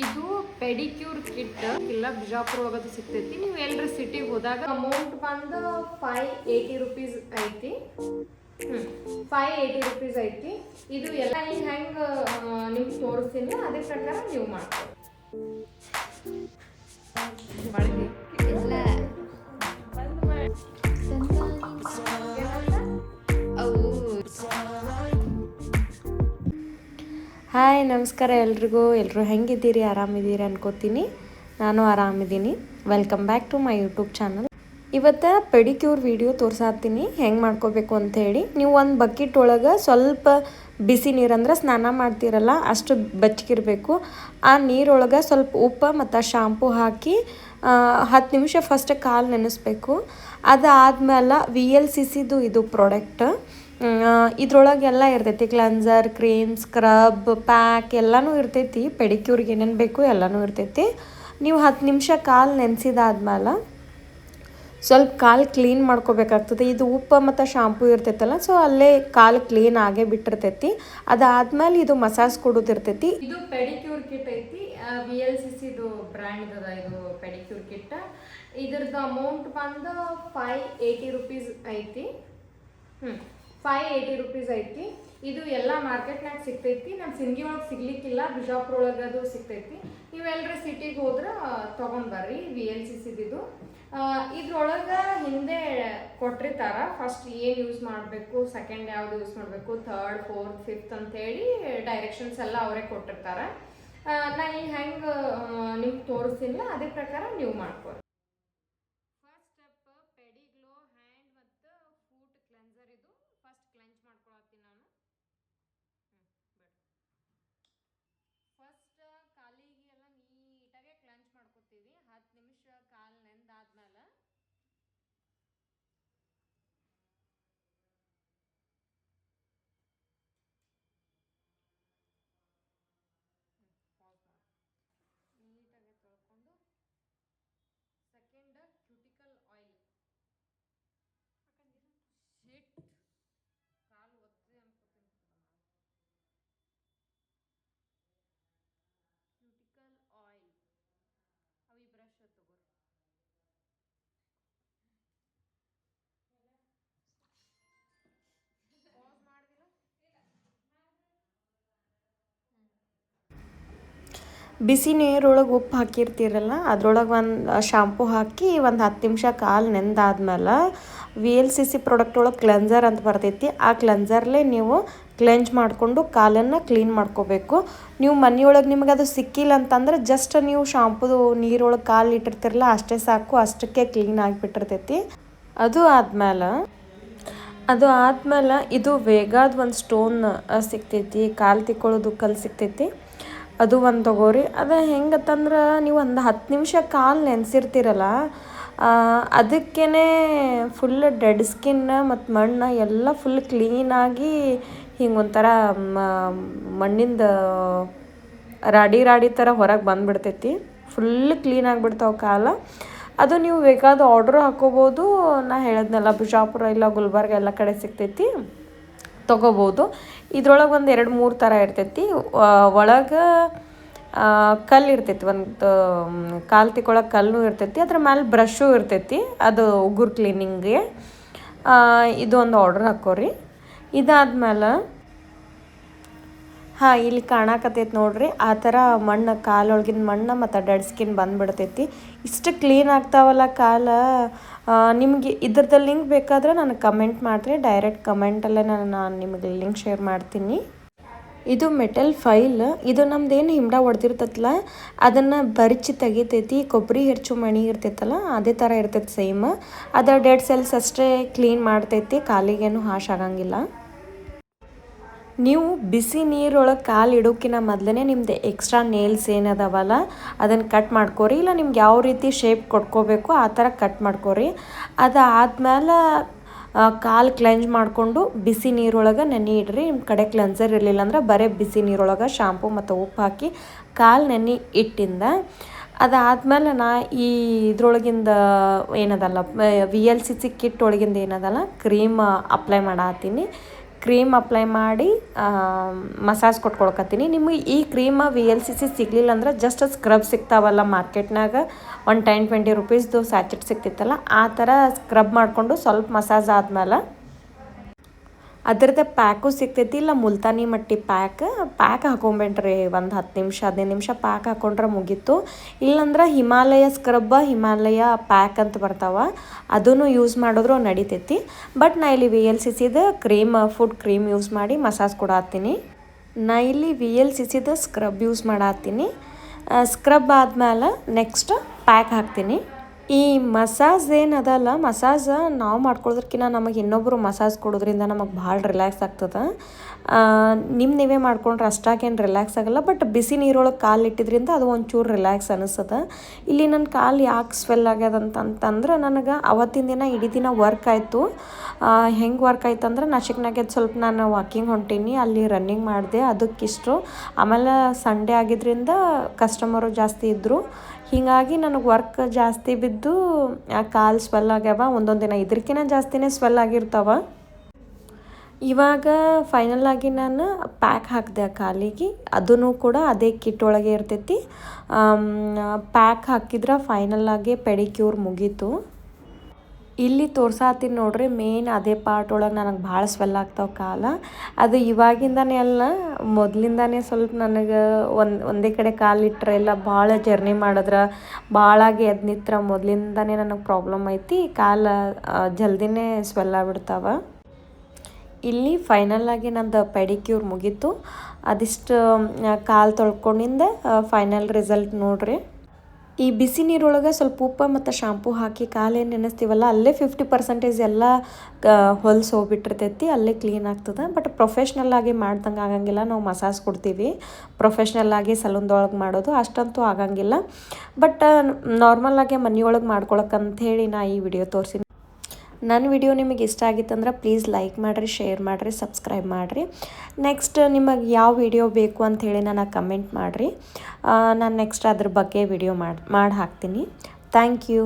ಇದು pedicure kit. ಇಲ್ಲ ಬಿಜಾಪುರ ಒಳಗದು ಸಿಗ್ತೈತಿ. ನೀವು ಎಲ್ಲರ ಸಿಟಿಗೆ ಹೋದಾಗ ಅಮೌಂಟ್ ಬಂದು ಫೈವ್ ಏಯ್ಟಿ ರುಪೀಸ್ ಐತಿ. ಫೈವ್ ಏಯ್ಟಿ ರುಪೀಸ್ ಐತಿ. ಇದು ಎಲ್ಲ ಈಗ ಹೆಂಗೆ ನಿಮ್ಗೆ ತೋರಿಸ್ತೀನಿ ಅದೇ ಪ್ರಕಾರ ನೀವು ಮಾಡ್ಕೊಳ್ಳಿ ಹಾಯ್, ನಮಸ್ಕಾರ ಎಲ್ರಿಗೂ. ಎಲ್ಲರೂ ಹೆಂಗಿದ್ದೀರಿ? ಆರಾಮಿದ್ದೀರಿ ಅನ್ಕೋತೀನಿ. ನಾನು ಆರಾಮಿದ್ದೀನಿ. Welcome back to my YouTube channel ಇವತ್ತು ಪೆಡಿಕ್ಯೂರ್ ವಿಡಿಯೋ ತೋರಿಸಾತೀನಿ. ಹೆಂಗೆ ಮಾಡ್ಕೋಬೇಕು ಅಂತ ಹೇಳಿ. ನೀವು ಒಂದು ಬಕೆಟ್ ಒಳಗೆ ಸ್ವಲ್ಪ ಬಿಸಿ ನೀರಂದ್ರೆ ಸ್ನಾನ ಮಾಡ್ತೀರಲ್ಲ, ಅಷ್ಟು ಬೆಚ್ಚಗಿರಬೇಕು ಆ ನೀರೊಳಗೆ ಸ್ವಲ್ಪ ಉಪ್ಪು ಮತ್ತು ಶಾಂಪು ಹಾಕಿ ಹತ್ತು ನಿಮಿಷ ಫಸ್ಟ್ ಕಾಲು ನೆನೆಸ್ಬೇಕು. ಅದಾದಮೇಲೆ ವಿ ಎಲ್ ಸಿ ಸಿದು ಇದು ಪ್ರಾಡಕ್ಟ್ ಇದ್ರೊಳಗೆಲ್ಲ ಇರ್ತೈತಿ ಕ್ಲೆನ್ಸರ್ ಕ್ರೀಮ್ ಸ್ಕ್ರಬ್ ಪ್ಯಾಕ್ ಎಲ್ಲನೂ ಇರ್ತೈತಿ. ಪೆಡಿಕ್ಯೂರ್ಗೆ ಏನೇನು ಬೇಕು ಎಲ್ಲನೂ ಇರ್ತೈತಿ. ನೀವು ಹತ್ತು ನಿಮಿಷ ಕಾಲು ನೆನೆಸಿದಾದ್ಮೇಲೆ ಸ್ವಲ್ಪ ಕಾಲು ಕ್ಲೀನ್ ಮಾಡ್ಕೋಬೇಕಾಗ್ತದೆ. ಇದು ಉಪ್ಪು ಮತ್ತು ಶಾಂಪೂ ಇರ್ತೈತಲ್ಲ ಸೊ ಅಲ್ಲೇ ಕಾಲು ಕ್ಲೀನ್ ಆಗೇ ಬಿಟ್ಟಿರ್ತೈತಿ. ಅದಾದ್ಮೇಲೆ ಇದು ಮಸಾಜ್ ಕೊಡೋದಿರ್ತೈತಿ ಇದು ಪೆಡಿಕ್ಯೂರ್ ಕಿಟ್ ಐತಿ. ವಿ ಎಲ್ ಸಿ ಸಿದು ಬ್ರ್ಯಾಂಡ್ ಅದ ಇದು ಪೆಡಿಕ್ಯೂರ್ ಕಿಟ್ ಇದ್ರದ್ದು ಅಮೌಂಟ್ ಬಂದು ಫೈವ್ ಏಯ್ಟಿ ರುಪೀಸ್ ಐತಿ. ಹ್ಞೂ ಫೈವ್ ಏಯ್ಟಿ ರುಪೀಸ್ ಐತಿ. ಇದು ಎಲ್ಲ ಮಾರ್ಕೆಟ್ನಾಗ ಸಿಗ್ತೈತಿ. ನಮ್ಮ ಸಿಂಗಿ ಒಳಗೆ ಸಿಗ್ಲಿಕ್ಕಿಲ್ಲ. ಬಿಜಾಪುರ ಒಳಗೆ ಅದು ಸಿಗ್ತೈತಿ. ನೀವೆಲ್ಲರೂ ಸಿಟಿಗೆ ಹೋದ್ರೆ ತೊಗೊಂಡ್ಬರ್ರಿ ವಿ ಎಲ್ ಸಿ ಸಿದಿದು ಇದ್ರೊಳಗೆ ಹಿಂದೆ ಕೊಟ್ಟಿರ್ತಾರ. ಫಸ್ಟ್ ಏನು ಯೂಸ್ ಮಾಡಬೇಕು ಸೆಕೆಂಡ್ ಯಾವ್ದು ಯೂಸ್ ಮಾಡಬೇಕು ಥರ್ಡ್ ಫೋರ್ತ್ ಫಿಫ್ತ್ ಅಂತೇಳಿ ಡೈರೆಕ್ಷನ್ಸ್ ಎಲ್ಲ ಅವರೇ ಕೊಟ್ಟಿರ್ತಾರೆ. ನಾನು ಹೆಂಗೆ ನಿಮ್ಗೆ ತೋರಿಸ್ತೀನಿಲ್ಲ ಅದೇ ಪ್ರಕಾರ ನೀವು ಮಾಡ್ಕೊಳ್ಳಿ ಫಸ್ಟ್ ಸ್ಟೆಪ್ ಪೆಡಿಗ್ಲೋ ಹ್ಯಾಂಡ್ ಮತ್ತು ಫೂಟ್ ಕ್ಲೆನ್ಸರ್ ಇದು ಫಸ್ಟ್ ಕ್ಲೆಂಚ್ ಮಾಡ್ಕೊಳತ್ತೀನಿ ನಾನು ಫಸ್ಟ್ ಕಾಲಿಗೆ ಎಲ್ಲ ನೀಟಾಗೆ ಕ್ಲೆಂಚ್ ಮಾಡ್ಕೊತೀವಿ ಹತ್ತು ನಿಮಿಷ ಕಾಲು ನೆಂದಾದ್ಮೇಲೆ ನೀಟಾಗಿ ತೊಳ್ಕೊಂಡು ಸೆಕೆಂಡ್ ಕ್ಯೂಟಿಕಲ್ ಆಯಿಲ್ ಶಿಟ್ ಕಾಲು ಒತ್ತೆ ಅನ್ಕೋತೀನಿ ಕ್ಯೂಟಿಕಲ್ ಆಯಿಲ್ ಅವು ಈ ಬ್ರಷ್ ತಗೋರಿ ಪಾಸ್ ಮಾಡ್ದಿಲ್ಲ ಬಿಸಿ ನೀರೊಳಗೆ ಉಪ್ಪು ಹಾಕಿರ್ತೀರಲ್ಲ, ಅದ್ರೊಳಗೆ ಒಂದು ಶಾಂಪು ಹಾಕಿ ಒಂದು ಹತ್ತು ನಿಮಿಷ ಕಾಲು ನೆಂದಾದ್ಮೇಲೆ V L C C product ಒಳಗೆ ಕ್ಲೆನ್ಸರ್ ಅಂತ ಬರ್ತೈತಿ, ಆ ಕ್ಲೆನ್ಸರ್ಲೇ ನೀವು ಕ್ಲೆಂಜ್ ಮಾಡಿಕೊಂಡು ಕಾಲನ್ನು ಕ್ಲೀನ್ ಮಾಡ್ಕೋಬೇಕು. ನೀವು ಮನೆಯೊಳಗೆ ನಿಮಗೆ ಅದು ಸಿಕ್ಕಿಲ್ಲ ಅಂತಂದ್ರೆ ಜಸ್ಟ್ ನೀವು ಶಾಂಪುದು ನೀರೊಳಗೆ ಕಾಲು ಇಟ್ಟಿರ್ತಿರಲ್ಲ, ಅಷ್ಟೇ ಸಾಕು, ಅಷ್ಟಕ್ಕೆ ಕ್ಲೀನ್ ಆಗಿಬಿಟ್ಟಿರ್ತೈತಿ. ಅದು ಆದ್ಮೇಲೆ ಅದು ಆದ್ಮೇಲೆ ಇದು ವೇಗದ ಒಂದು ಸ್ಟೋನ್ ಸಿಗ್ತೈತಿ ಕಾಲು ತಿಕ್ಕೊಳ್ಳೋದು ಕಲ್ಲು ಸಿಗ್ತೈತಿ ಅದು ಒಂದು ತಗೋರಿ. ಅದು ಹೆಂಗತ್ತಂದ್ರೆ ನೀವು ಒಂದು ಹತ್ತು ನಿಮಿಷ ಕಾಲು ನೆನೆಸಿರ್ತೀರಲ್ಲ ಅದಕ್ಕೇ ಫುಲ್ ಡೆಡ್ ಸ್ಕಿನ್ ಮತ್ತು ಮಣ್ಣು ಎಲ್ಲ ಫುಲ್ ಕ್ಲೀನಾಗಿ ಹಿಂಗೆ ಒಂಥರ ಮಣ್ಣಿಂದ ರಾಡಿ ರಾಡಿ ಥರ ಹೊರಗೆ ಬಂದುಬಿಡ್ತೈತಿ. ಫುಲ್ ಕ್ಲೀನ್ ಆಗಿಬಿಡ್ತಾವೆ ಕಾಲ. ಅದು ನೀವು ಬೇಕಾದ ಆರ್ಡ್ರ್ ಹಾಕೋಬೋದು. ನಾ ಹೇಳಿದ್ನಲ್ಲ ಬಿಜಾಪುರ ಇಲ್ಲ ಗುಲ್ಬರ್ಗ ಎಲ್ಲ ಕಡೆ ಸಿಗ್ತೈತಿ. ತೊಗೋಬೋದು. ಇದ್ರೊಳಗೆ ಒಂದು ಎರಡು ಮೂರು ಥರ ಇರ್ತೈತಿ. ಒಳಗೆ ಕಲ್ಲು ಇರ್ತೈತಿ. ಒಂದು ಕಾಲು ತಿಕ್ಕೊಳಕ್ಕೆ ಕಲ್ಲು ಇರ್ತೈತಿ. ಅದ್ರ ಮೇಲೆ ಬ್ರಷು ಇರ್ತೈತಿ. ಅದು ಉಗುರು ಕ್ಲೀನಿಂಗ್ಗೆ. ಇದು ಒಂದು ಆರ್ಡ್ರ್ ಹಾಕೋರಿ. ಇದಾದ್ಮೇಲೆ, ಹಾಂ, ಇಲ್ಲಿ ಕಾಣಕತ್ತೈತಿ ನೋಡ್ರಿ. ಆ ಥರ ಮಣ್ಣು ಕಾಲೊಳಗಿನ ಮಣ್ಣು ಮತ್ತು ಡೆಡ್ ಸ್ಕಿನ್ ಬಂದುಬಿಡ್ತೈತಿ. ಇಷ್ಟು ಕ್ಲೀನ್ ಆಗ್ತಾವಲ್ಲ ಕಾಲ. ನಿಮಗೆ ಇದ್ರದ್ದು ಲಿಂಕ್ ಬೇಕಾದರೆ ನಾನು ಕಮೆಂಟ್ ಮಾಡ್ತೀನಿ. ಡೈರೆಕ್ಟ್ ಕಮೆಂಟಲ್ಲೇ ನಾನು ನಾನು ನಿಮಗೆ ಲಿಂಕ್ ಶೇರ್ ಮಾಡ್ತೀನಿ. ಇದು ಮೆಟಲ್ ಫೈಲ್ ಇದು ನಮ್ದು ಏನು ಹಿಮಡ ಹೊಡೆದಿರ್ತೈತಲ್ಲ, ಅದನ್ನು ಬರಿಚಿ ತೆಗಿತೈತಿ. ಕೊಬ್ಬರಿ ಹೆಚ್ಚು, ಮಣಿ ಇರ್ತೈತಲ್ಲ, ಅದೇ ಥರ ಇರ್ತೈತೆ ಸೇಮ್ ಅದರ ಡೆಡ್ ಸೆಲ್ಸ್ ಅಷ್ಟೇ ಕ್ಲೀನ್ ಮಾಡ್ತೈತಿ. ಕಾಲಿಗೇನು ಹಾಶ್ ಆಗಂಗಿಲ್ಲ. ನೀವು ಬಿಸಿ ನೀರೊಳಗೆ ಕಾಲು ಇಡೋಕ್ಕಿಂತ ಮೊದಲೇ ನಿಮ್ದು ಎಕ್ಸ್ಟ್ರಾ ನೇಲ್ಸ್ ಏನದವಲ್ಲ ಅದನ್ನು ಕಟ್ ಮಾಡ್ಕೊರಿ. ಇಲ್ಲ ನಿಮ್ಗೆ ಯಾವ ರೀತಿ ಶೇಪ್ ಕೊಟ್ಕೋಬೇಕು ಆ ಥರ ಕಟ್ ಮಾಡ್ಕೊರಿ. ಅದಾದ್ಮೇಲೆ ಕಾಲು ಕ್ಲೆಂಜ್ ಮಾಡಿಕೊಂಡು ಬಿಸಿ ನೀರೊಳಗೆ ನೆನೆ ಇಡ್ರಿ. ನಿಮ್ಮ ಕಡೆ ಕ್ಲೆನ್ಸರ್ ಇರಲಿಲ್ಲ ಅಂದ್ರೆ ಬರೀ ಬಿಸಿ ನೀರೊಳಗೆ ಶಾಂಪು ಮತ್ತು ಉಪ್ಪು ಹಾಕಿ ಕಾಲು ನೆನೆ ಇಟ್ಟಿಂದ. ಅದಾದ್ಮೇಲೆ ನಾ ಈ ಇದ್ರೊಳಗಿಂದ ಏನದಲ್ಲ V L C C kit ಒಳಗಿಂದ ಏನದಲ್ಲ ಕ್ರೀಮ್ ಅಪ್ಲೈ ಮಾಡತ್ತೀನಿ ಕ್ರೀಮ್ ಅಪ್ಲೈ ಮಾಡಿ ಮಸಾಜ್ ಕೊಟ್ಕೊಳಕತ್ತೀನಿ. ನಿಮಗೆ ಈ cream V L C C ಸಿಗಲಿಲ್ಲ ಅಂದ್ರೆ ಜಸ್ಟ್ ಸ್ಕ್ರಬ್ ಸಿಗ್ತಾವಲ್ಲ ಮಾರ್ಕೆಟ್ನಾಗ. ಒಂದು ಟೆನ್ ಟ್ವೆಂಟಿ ರುಪೀಸ್ದು ಸ್ಯಾಚೆಟ್ ಸಿಗ್ತಿತ್ತಲ್ಲ, ಆ ಥರ ಸ್ಕ್ರಬ್ ಮಾಡಿಕೊಂಡು ಸ್ವಲ್ಪ ಮಸಾಜ್ ಆದ್ಮೇಲೆ ಅದರದ್ದು ಪ್ಯಾಕು ಸಿಗ್ತೈತಿ, ಇಲ್ಲ ಮುಲ್ತಾನಿ ಮಟ್ಟಿ ಪ್ಯಾಕ್? ಪ್ಯಾಕ್ ಹಾಕೊಂಬೇಡ್ರಿ, ಒಂದು ಹತ್ತು ನಿಮಿಷ, ಹದಿನೈದು ನಿಮಿಷ ಪ್ಯಾಕ್ ಹಾಕೊಂಡ್ರೆ ಮುಗೀತು. ಇಲ್ಲಾಂದ್ರೆ ಹಿಮಾಲಯ ಸ್ಕ್ರಬ್ಬ, ಹಿಮಾಲಯ ಪ್ಯಾಕ್ ಅಂತ ಬರ್ತಾವ. ಅದನ್ನು ಯೂಸ್ ಮಾಡಿದ್ರು ನಡಿತೈತಿ. ಬಟ್ ನಾ ಇಲ್ಲಿ ವಿ ಎಲ್ ಸಿ ಸಿದ ಕ್ರೀಮ್, ಫುಡ್ ಕ್ರೀಮ್ ಯೂಸ್ ಮಾಡಿ ಮಸಾಜ್ ಕೊಡತ್ತೀನಿ ನಾ ಇಲ್ಲಿ ವಿ ಎಲ್ ಸಿ ಸಿದ ಸ್ಕ್ರಬ್ ಯೂಸ್ ಮಾಡತ್ತೀನಿ. ಸ್ಕ್ರಬ್ ಆದಮೇಲೆ ನೆಕ್ಸ್ಟ್ ಪ್ಯಾಕ್ ಹಾಕ್ತೀನಿ. ಈ ಮಸಾಜ್ ಏನದಲ್ಲ, ಮಸಾಜ್ ನಾವು ಮಾಡ್ಕೊಳ್ಳೋದ್ರಕ್ಕಿಂತ ನಮಗೆ ಇನ್ನೊಬ್ಬರು ಮಸಾಜ್ ಕೊಡೋದ್ರಿಂದ ನಮಗೆ ಭಾಳ ರಿಲ್ಯಾಕ್ಸ್ ಆಗ್ತದೆ. ನಿಮ್ಮ ನೀವೇ ಮಾಡ್ಕೊಂಡ್ರೆ ಅಷ್ಟಾಗೇನು ರಿಲ್ಯಾಕ್ಸ್ ಆಗಲ್ಲ, ಬಟ್ ಬಿಸಿ ನೀರೊಳಗೆ ಕಾಲು ಇಟ್ಟಿದ್ರಿಂದ ಅದು ಒಂಚೂರು ರಿಲ್ಯಾಕ್ಸ್ ಅನಿಸ್ತದೆ. ಇಲ್ಲಿ ನನ್ನ ಕಾಲು ಯಾಕೆ ಸ್ವೆಲ್ ಆಗ್ಯದ ಅಂತಂತಂದ್ರೆ ನನಗೆ ಅವತ್ತಿನ ದಿನ ಇಡೀ ದಿನ ವರ್ಕ್ ಆಯಿತು. ಹೆಂಗೆ ವರ್ಕ್ ಆಯ್ತು ಅಂದ್ರೆ ನಾಶಿಕ್ನಾಗೆ ಸ್ವಲ್ಪ ನಾನು ವಾಕಿಂಗ್ ಹೊಂಟೀನಿ, ಅಲ್ಲಿ ರನ್ನಿಂಗ್ ಮಾಡಿದೆ, ಅದಕ್ಕಿಷ್ಟು. ಆಮೇಲೆ ಸಂಡೇ ಆಗಿದ್ದರಿಂದ ಕಸ್ಟಮರು ಜಾಸ್ತಿ ಇದ್ದರು ಹೀಗಾಗಿ ನನಗೆ ವರ್ಕ್ ಜಾಸ್ತಿ ಬಿದ್ದು ಕಾಲು ಸ್ವೆಲ್ ಆಗ್ಯಾವ, ಒಂದೊಂದು ದಿನ ಇದಕ್ಕಿಂತ ಜಾಸ್ತಿನೇ ಸ್ವೆಲ್ ಆಗಿರ್ತಾವ. ಇವಾಗ ಫೈನಲ್ ಆಗಿ ನಾನು ಪ್ಯಾಕ್ ಹಾಕಿದೆ ಕಾಲಿಗೆ. ಅದೂ ಕೂಡ ಅದೇ ಕಿಟ್ ಒಳಗೆ ಇರ್ತೈತಿ. ಪ್ಯಾಕ್ ಹಾಕಿದ್ರೆ ಫೈನಲ್ ಆಗಿ ಪೆಡಿಕ್ಯೂರ್ ಮುಗೀತು. ಇಲ್ಲಿ ತೋರ್ಸಾತೀನಿ ನೋಡ್ರಿ ಮೇನ್ ಅದೇ ಪಾರ್ಟ್ ಒಳಗೆ ನನಗೆ ಭಾಳ ಸ್ವೆಲ್ ಆಗ್ತಾವ ಕಾಲ. ಅದು ಇವಾಗಿಂದನೇ ಅಲ್ಲ, ಮೊದಲಿಂದನೇ ಸ್ವಲ್ಪ ನನಗೆ ಒಂದು, ಒಂದೇ ಕಡೆ ಕಾಲಿಟ್ರೆ ಎಲ್ಲ ಭಾಳ ಜರ್ನಿ ಮಾಡಿದ್ರೆ ಭಾಳಾಗಿ ಎದ್ದು ನಿತ್ರ ಮೊದಲಿಂದನೇ ನನಗೆ ಪ್ರಾಬ್ಲಮ್ ಐತಿ, ಕಾಲ ಜಲ್ದಿನೇ ಸ್ವೆಲ್ ಆಗ್ಬಿಡ್ತಾವ. ಇಲ್ಲಿ ಫೈನಲ್ ಆಗಿ ನಂದು ಪೆಡಿಕ್ಯೂರ್ ಮುಗೀತು. ಅದಿಷ್ಟು ಕಾಲು ತೊಳ್ಕೊಂಡಿಂದ ಫೈನಲ್ ರಿಸಲ್ಟ್ ನೋಡ್ರಿ. ಈ ಬಿಸಿ ನೀರೊಳಗೆ ಸ್ವಲ್ಪ ಉಪ್ಪು ಮತ್ತು ಶಾಂಪೂ ಹಾಕಿ ಕಾಲೇನು ನೆನೆಸ್ತೀವಲ್ಲ, ಅಲ್ಲೇ ಫಿಫ್ಟಿ ಪರ್ಸೆಂಟೇಜ್ ಎಲ್ಲ ಹೊಲ್ಸ್ ಹೋಗ್ಬಿಟ್ಟಿರ್ತೈತಿ, ಅಲ್ಲೇ ಕ್ಲೀನ್ ಆಗ್ತದೆ. ಬಟ್ ಪ್ರೊಫೆಷ್ನಲ್ ಆಗಿ ಮಾಡ್ದಂಗೆ ಆಗಂಗಿಲ್ಲ. ನಾವು ಮಸಾಜ್ ಕೊಡ್ತೀವಿ. ಪ್ರೊಫೆಷ್ನಲ್ ಆಗಿ ಸಲೂನ್ದೊಳಗೆ ಮಾಡೋದು ಅಷ್ಟಂತೂ ಆಗಂಗಿಲ್ಲ. ಬಟ್ ನಾರ್ಮಲ್ ಆಗಿ ಮನೆಯೊಳಗೆ ಮಾಡ್ಕೊಳಕ್ಕಂತ ಹೇಳಿ ನಾ ಈ ವಿಡಿಯೋ ತೋರಿಸಿ ನನ್ನ ವಿಡಿಯೋ ನಿಮಗೆ ಇಷ್ಟ ಆಗಿತ್ತಂದ್ರೆ ಪ್ಲೀಸ್ ಲೈಕ್ ಮಾಡಿರಿ, ಶೇರ್ ಮಾಡಿರಿ, ಸಬ್ಸ್ಕ್ರೈಬ್ ಮಾಡಿರಿ. ನೆಕ್ಸ್ಟ್ ನಿಮಗೆ ಯಾವ ವಿಡಿಯೋ ಬೇಕು ಅಂತ ಹೇಳಿ ನನಗೆ ಕಮೆಂಟ್ ಮಾಡಿರಿ. ನಾನು ನೆಕ್ಸ್ಟ್ ಅದ್ರ ಬಗ್ಗೆ ವಿಡಿಯೋ ಮಾಡಿ ಮಾಡಿ ಹಾಕ್ತೀನಿ ಥ್ಯಾಂಕ್ ಯು